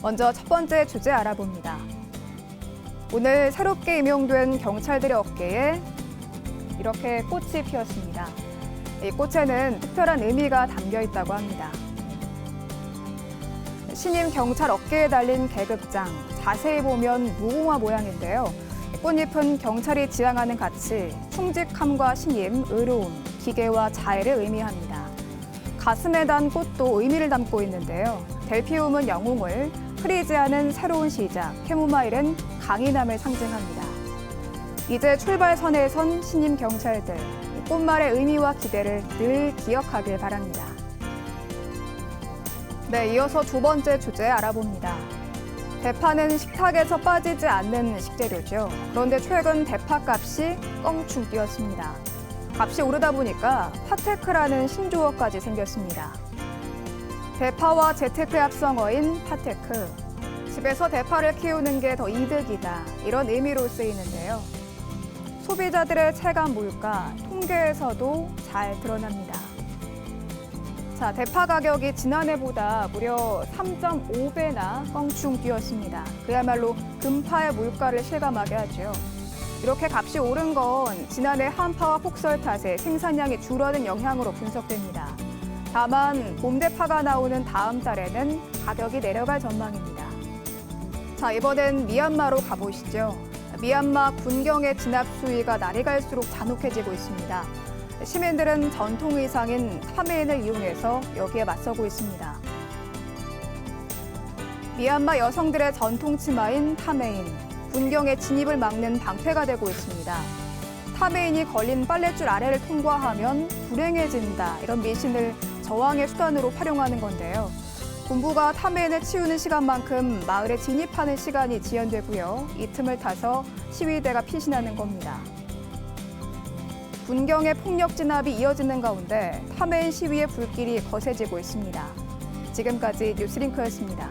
먼저 첫 번째 주제 알아봅니다. 오늘 새롭게 임용된 경찰들의 어깨에 이렇게 꽃이 피었습니다. 이 꽃에는 특별한 의미가 담겨 있다고 합니다. 신임 경찰 어깨에 달린 계급장, 자세히 보면 무궁화 모양인데요. 꽃잎은 경찰이 지향하는 가치, 충직함과 신임, 의로움, 기계와 자애를 의미합니다. 가슴에 단 꽃도 의미를 담고 있는데요. 델피움은 영웅을, 프리지아는 새로운 시작, 캐모마일은 강인함을 상징합니다. 이제 출발선에 선 신임 경찰들, 꽃말의 의미와 기대를 늘 기억하길 바랍니다. 네, 이어서 두 번째 주제 알아봅니다. 대파는 식탁에서 빠지지 않는 식재료죠. 그런데 최근 대파 값이 껑충 뛰었습니다. 값이 오르다 보니까 파테크라는 신조어까지 생겼습니다. 대파와 재테크의 합성어인 파테크. 집에서 대파를 키우는 게 더 이득이다. 이런 의미로 쓰이는데요. 소비자들의 체감 물가 통계에서도 잘 드러납니다. 자, 대파 가격이 지난해보다 무려 3.5배나 껑충 뛰었습니다. 그야말로 금파의 물가를 실감하게 하죠. 이렇게 값이 오른 건 지난해 한파와 폭설 탓에 생산량이 줄어든 영향으로 분석됩니다. 다만 봄대파가 나오는 다음 달에는 가격이 내려갈 전망입니다. 자, 이번엔 미얀마로 가보시죠. 미얀마 군경의 진압 수위가 날이 갈수록 잔혹해지고 있습니다. 시민들은 전통 의상인 카메인을 이용해서 여기에 맞서고 있습니다. 미얀마 여성들의 전통 치마인 타메인, 군경의 진입을 막는 방패가 되고 있습니다. 타메인이 걸린 빨랫줄 아래를 통과하면 불행해진다 이런 미신을 저항의 수단으로 활용하는 건데요. 군부가 타메인을 치우는 시간만큼 마을에 진입하는 시간이 지연되고요. 이 틈을 타서 시위대가 피신하는 겁니다. 군경의 폭력 진압이 이어지는 가운데 타메인 시위의 불길이 거세지고 있습니다. 지금까지 뉴스링크였습니다.